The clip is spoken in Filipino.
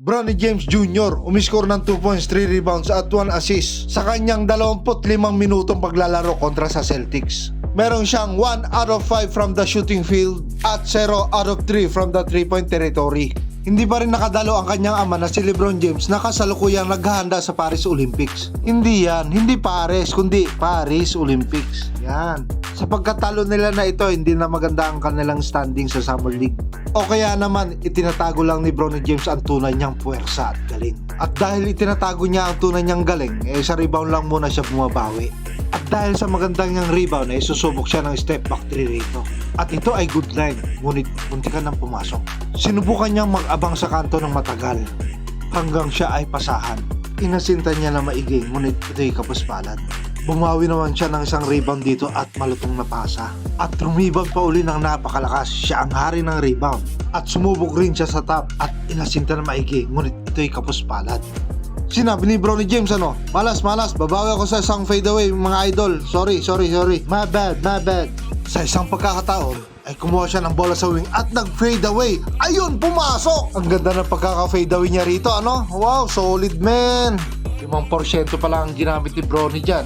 Bronny James Jr. umiscore ng 2 points, 3 rebounds at 1 assist sa kanyang 25 minutong paglalaro kontra sa Celtics. Meron siyang 1 out of 5 from the shooting field at 0 out of 3 from the 3-point territory. Hindi pa rin nakadalo ang kanyang ama na si Lebron James na kasalukuyang naghahanda sa Paris Olympics. Hindi yan, hindi Paris, kundi Paris Olympics. Yan. Sa pagkatalo nila na ito, hindi na maganda ang kanilang standing sa Summer League. O kaya naman, itinatago lang ni Bronny James ang tunay niyang puwersa at galing. At dahil itinatago niya ang tunay niyang galing, eh sa rebound lang muna siya bumabawi. At dahil sa magandang niyang rebound, ay susubok siya ng step back three rito. At ito ay good line, ngunit munti ka nang pumasok. Sinubukan niyang mag-abang sa kanto ng matagal hanggang siya ay pasahan. Inasinta niya na maigi, ngunit ito'y kapaspalad. Bumawi naman siya ng isang rebound dito at malutong na pasa. At rumibag pa uli ng napakalakas, siya ang hari ng rebound. At sumubok rin siya sa top at inasinta na maigi, ngunit ito'y kapuspalad. Sinabi ni Bronny James ano, malas malas, babawi ako sa isang fadeaway mga idol. Sorry, sorry, sorry. My bad, my bad. Sa isang pagkakataon, ay kumuha siya ng bola sa wing at nag-fade away. Ayun, pumasok! Ang ganda ng pagkaka-fade away niya rito, ano? Wow, solid man! 5% pa lang ang ginamit ni Bronny dyan.